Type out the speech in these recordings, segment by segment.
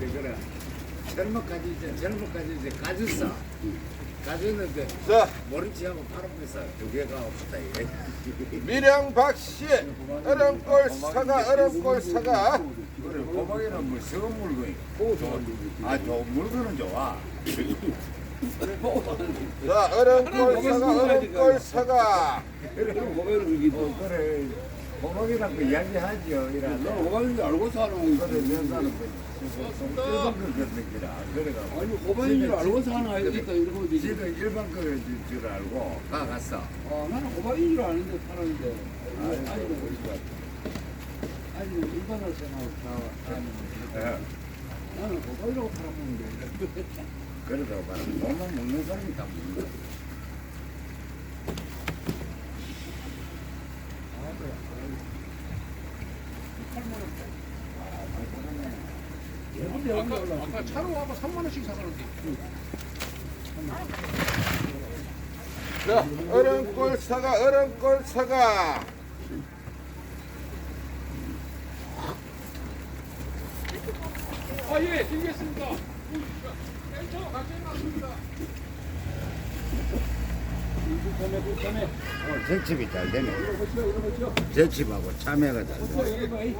돼 그래. 젊어까지 이제 젊어까지 이제 가졌어. 가졌는데 자, 모른 체하고 팔아먹었어. 두 개가 없었다 이게. 밀양 박씨, 어른골 사과, 어른골 사과. 그래 호박이는 뭐 썩은 물건이. 아 좋은 물건은 좋아. 자, 어른골 사과, 어른골 사과. 그래 그래 호박이란 거 이야기하죠. 이란. 호박인 줄 알고 사는 그래 면사는 거. 일반 거 같은 그래가. 아니 호박인 줄 알고 사는 아이가 있다 이러고 되지 지는 일반 거줄 줄 알고 가 갔어. 아 나는 호박인 줄 아는데 살았는데 아직은 아직은 일반으로 생각하고 예. 나는 호박이라고 살아먹는데 그래도 봐. 몸만 먹는 사람이 다 먹는 거야. 아까 차로 와서 3만 원씩 사가는데 자, 어른골 사과, 어른골 사과. 아 예 드리겠습니다 저 같이 해놨습니다 오늘 제집이 잘 되네. 제집하고 참외가 잘 되네.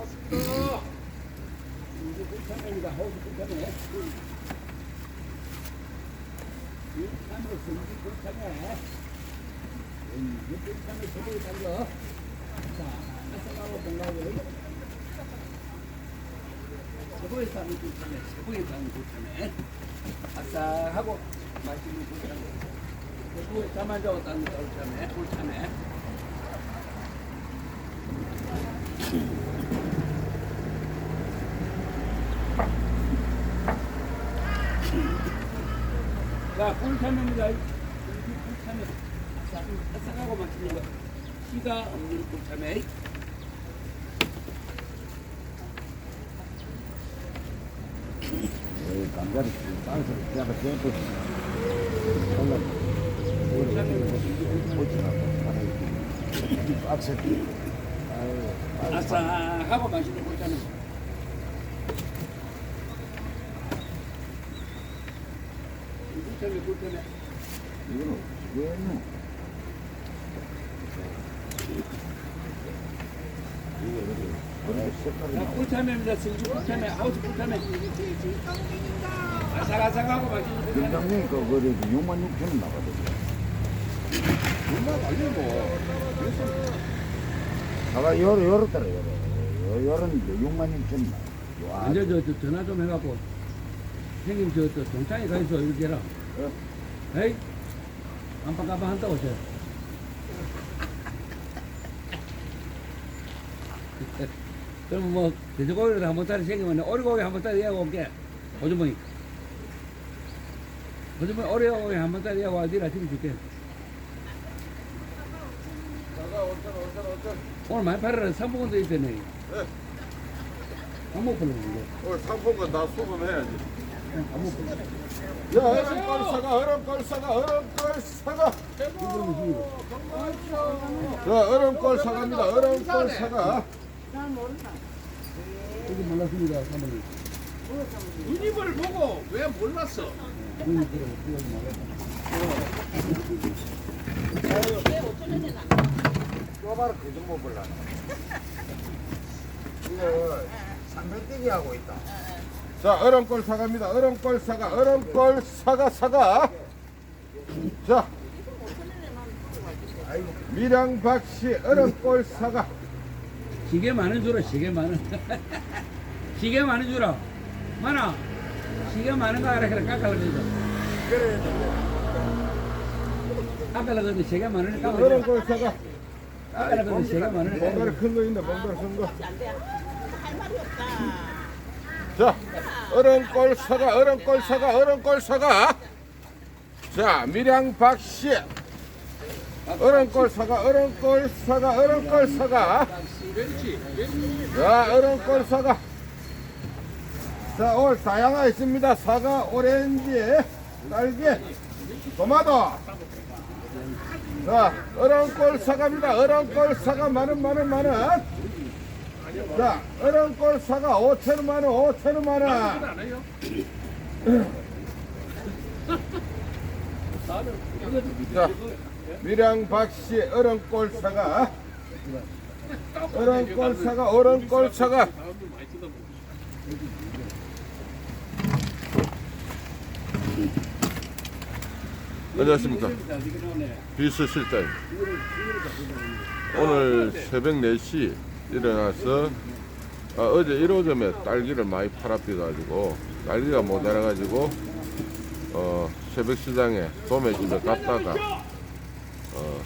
세보에 사는 굴참에 세보에 사는 굴참에 아싸하고 맛있는 굴참에 세보에 잠안 자고 따는 굴참에 굴참에 자 굴참입니다 굴참에 아싸하고 맛있는 거 씨가 없는 굴참에 여기 감자를 따서 그냥 떼고 박스 아싸하고 맛있는 굴참에 굴참에 굴참에 이거는 왜 했노? 자, 꿀참입니다. 승주 꿀참에 하우스 꿀참에 아삭아삭하고 맛있는 꿀참에 김장님 그 거래도 6만 6천 원 나가거든. 얼마 아니고. 아까 요러 요러 따라 요러 요러는데 6만 6천 원 이제 저, 저 전화 좀 해갖고 형님 저, 저 동창에 가 있어 이렇게 해라 에이 깜빡깜빡 한다고 저 그럼 뭐 돼지고기를 한 번짜리 생기면 오리고기 한 번짜리 이하고 올게. 호주머니. 호주머니 오리고기 한 번짜리 이하고 와 니라 지금 줄게. 오늘 많이 팔아라. 3분도 있다네 네. 안못 팔는 건데 오늘 상품권 다 수금해야지. 안못 팔는 야, 어른골 사과, 어른골 사과, 어른골 사과. 자, 어른골 사과입니다. 어른골 사과. 이거 몰랐습니다 사모님 누님을 보고 왜 몰랐어 눈이 들어 그거 몰랐어 뼈바로 그 정도 몰라. 이거 300대기 하고 있다. 자, 어른골 사과입니다. 어른골 사과, 어른골 사과, 사과. 자, 밀양 박씨 어른골 사과. 시계 많은 주라 시계 많은 시계 많은 주라 많아 시계 많은 거 알아 그래 깎아라 그래. 깎아라 그러자 시계 많은 거 깎아라 어른골 사과. 깎아라 그러자 시계 많은 거 뭔가를 큰거 있네, 뭔가를 큰 거. 할 말이 없다. 자, 사과, 어른골 사과. 자, 밀양 박씨. 사과, 어른골 사과. 자, 사과. 자, 오늘 다양화 있습니다. 사과, 오렌지, 딸기, 토마토. 자. 어른골 사과 만원, 만원, 만원. 자, 어른꼴 사과 5천원 만원, 5천원 만원. 안 해요? 자, 밀양 박씨 어른꼴 사과. 어른꼴 사과, 어른꼴 쳐다보고. 안녕하십니까. 비서실장. 오늘 새벽 4시 일어나서 아, 어제 1호점에 딸기를 많이 팔아비가지고 딸기가 모자라가지고 어, 새벽 시장에 도매집에 갔다가 어,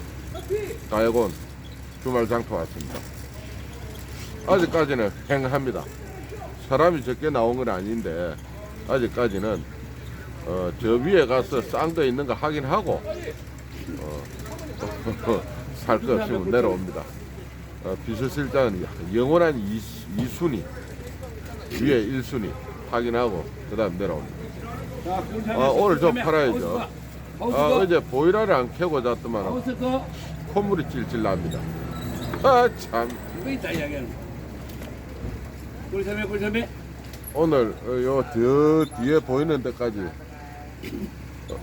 가야곤 주말 장터 왔습니다. 아직까지는 행합니다. 사람이 적게 나온 건 아닌데 아직까지는 어, 저 위에 가서 싼 거 있는 거 확인하고 어, 살거 없으면 내려옵니다. 어, 비서실장은 영원한 이, 순위 위에 1순위 확인하고 그 다음 내려옵니다. 아, 오늘 좀 팔아야죠. 아, 어제 보일러를 안 켜고 잤더만 콧물이 찔찔 납니다. 아, 참. 이거 있다 이야기하는 꿀샘에 꿀샘에 오늘 어, 요저 뒤에 보이는 데까지 어,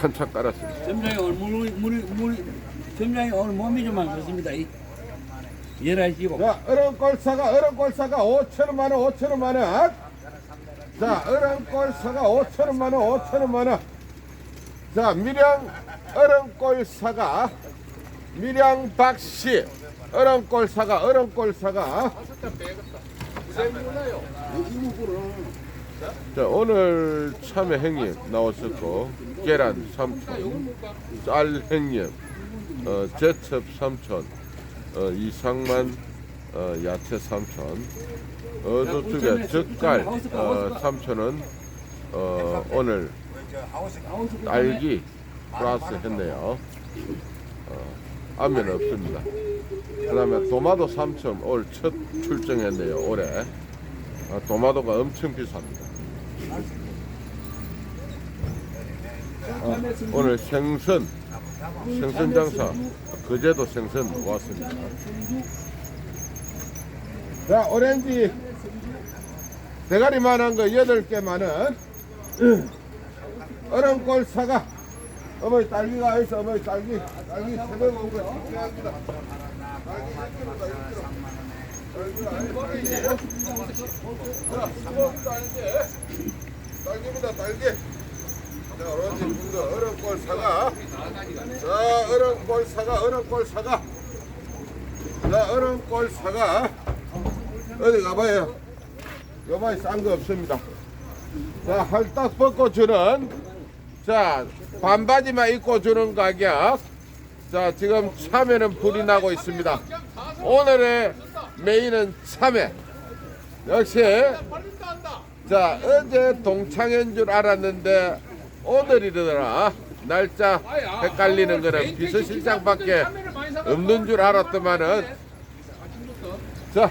한참 깔았습니다. 점장이 오늘 물, 물, 물, 점장이 오늘 몸이 좀 안 좋습니다. 이. 열하시고. 자, 어른꼴사가 어른꼴사가 5천원 만 원 5천원 만 원 자, 어른꼴사가 5천원 만 원 5천원 만 원 자, 밀양 어른꼴사가 밀양 박씨 어른꼴사가 어른꼴사가 자, 오늘 참외 행님 나왔었고 계란 3천 쌀 행님 어, 제첩 3천 어, 이상만 어, 야채 3천. 어, 저쪽에 젓갈 어, 3천원 어, 오늘 딸기 플러스 했네요. 어, 안면 없습니다. 그 다음에 도마도 3천 올 첫 출정했네요 올해. 아, 도마도가 엄청 비쌉니다. 어, 오늘 생선 생선 장사 그제도 생선 왔습니다. 자 오렌지 대가리만한 거 여덟 개만은 얼음골 사과 어머니 딸기가 있어 어머니 딸기 딸기 새벽 온거 중요합니다. 딸기보다 딸기 자, 오렌지 분거 얼음골 사과. 자, 얼음골 사과, 얼음골 사과. 자, 얼음골 사과. 어디 가봐요. 요번에 싼거 없습니다. 자, 할딱 벗고 주는, 자, 반바지만 입고 주는 가격. 자, 지금 참외는 불이 나고 있습니다. 오늘의 메인은 참외. 역시, 자, 어제 동창인 줄 알았는데, 오늘이더라. 날짜 헷갈리는 거는 비서실장밖에 없는 줄 알았더만은. 자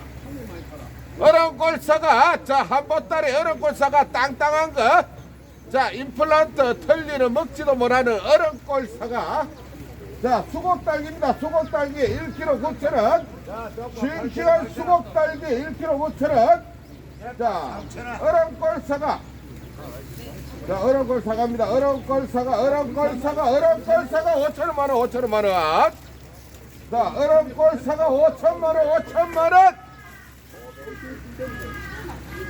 어른골사가 자 한보따리 어른골사가 땅땅한 거 자 임플란트 털리는 먹지도 못하는 어른골사가. 자 수곡딸기입니다. 수곡딸기 1kg 9,000원. 싱싱한 수곡딸기 1kg 9,000원. 자 어른골사가 자, 사과입니다. 어른골 사과, 어른골 사과, 어른골 사과 5천원 만원, 5천원 만원. 자, 어른골 사과 5천만 원, 5천만 원.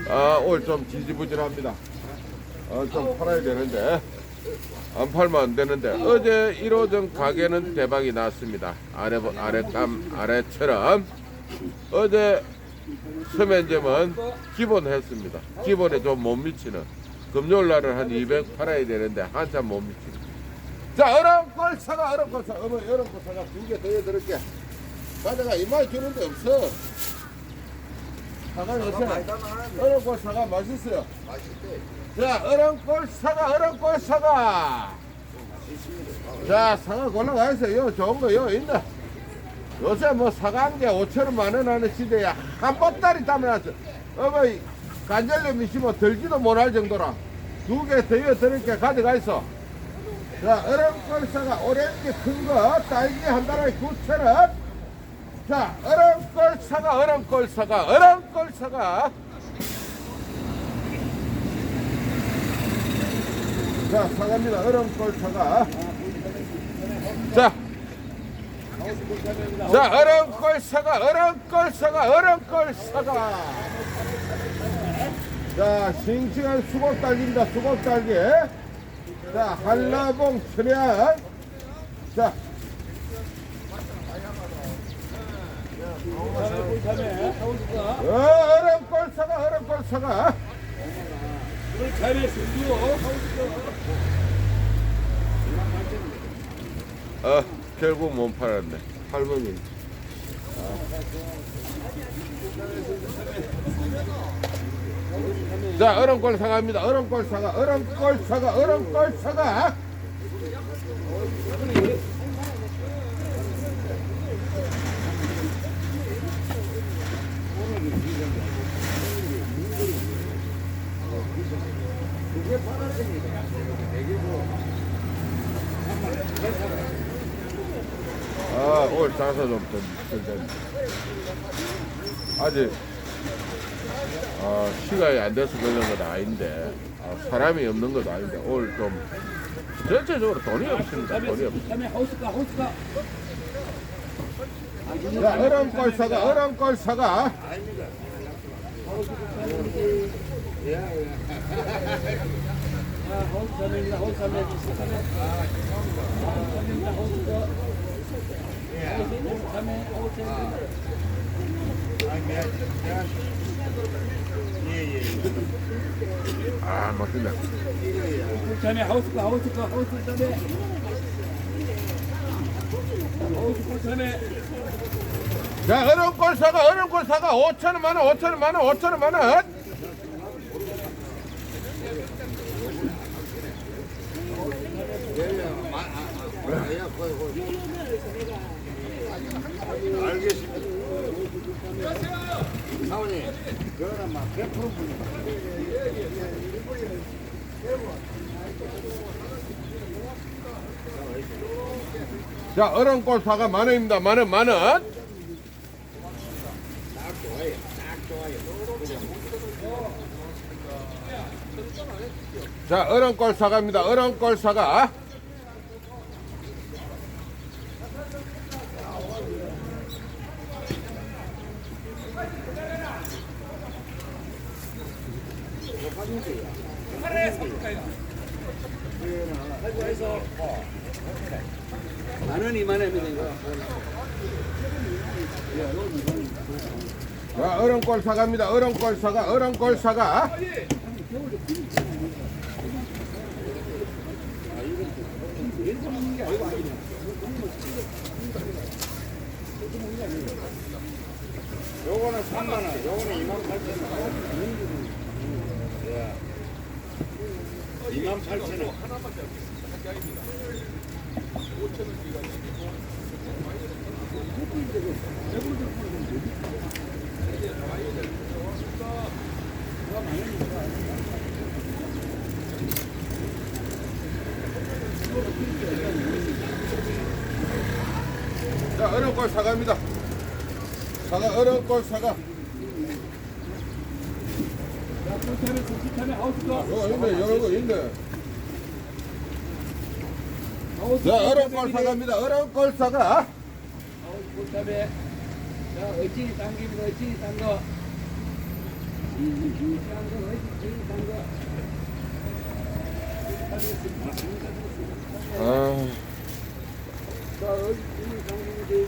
아, 오늘 좀 지지부진합니다. 어, 좀 팔아야 되는데. 안 팔면 안 되는데. 어제 1호점 가게는 대박이 났습니다. 아래, 아래감, 아래처럼. 어제 서면점은 기본했습니다. 기본에 좀 못 미치는. 금요일 날은 한 200 팔아야 되는데 한참 못 미치는. 자, 어른골 사과, 어른골 사과. 어머, 어른골 사과 두개 더 해 드릴게. 가져가 이마에 주는 데 없어. 사과는 없어. 어른골 사과 맛있어요. 자, 어른골 사과, 어른골 사과. 자, 사과 골라가세요. 요 좋은 거 요 있네. 요새 뭐 사과 한 개 5천 원 만 원 하는 시대에 한 보따리 담아놨어. 어머니, 간절염 있으면 들지도 못할 정도라. 두 개더 드릴게 가져가 있어. 자, 사과 오렌지 큰 거, 딸기 한 달에 9천원. 자, 사과, 어른꼴 사과. 자. 어른꼴 사과. 자, 자, 어른꼴 사과, 어른꼴 사과, 어른꼴 사과. 자, 싱싱한 수국 딸기입니다. 수국 딸기. 자, 한라봉 철야. 자, 어, 어른꼴 사과. 참에 승부 어, 결국 못 팔았네. 할머니. 자, 어른꼴 사과입니다. 어른꼴 사과, 어른꼴 사과, 어른꼴 사과. 아, 오늘 장사 좀 좀, 좀, 아직 아, 시간이 안 돼서 그런 건 아닌데 아, 사람이 없는 것도 아닌데 오늘 좀 전체적으로 돈이 없습니다. 돈이 없. 참에 하우스가 하우스가 자, 어른꼴 사과, 어른꼴 사과. 아, 하우스 참에 아, 맞습니다. 참에 하우스가 하우스가 하우스 참에. 하우스 참에. 자, 어른 꼴 사과, 어른 꼴 사과 5천 원만 원, 5천 원만 원, 5천 원만 원. 알겠습니다. 사모님, 그거는 막 100% 분이 자, 어른꼴 사과 만 원입니다. 만 원, 만 원. 자, 어른꼴 사과입니다. 어른꼴 사과. 만 원, 이만 원이면 이거. 자, 어른꼴 사과입니다. 어른꼴 사과, 어른꼴 사과. 요거는 3만 원, 요거는 2만 8천 원. 예. 2만 8천 원. 자, 어른꼴 사과입니다. 사과, 어른꼴 사과. 자, 참에 참에 하우스가 어, 있네, 여러 거 있네. 자. 어른꼴 사과. 하우스 참에 자, 어찌 당기면 어찌 어찌 당거. 아, 자, 어찌 당기면 돼.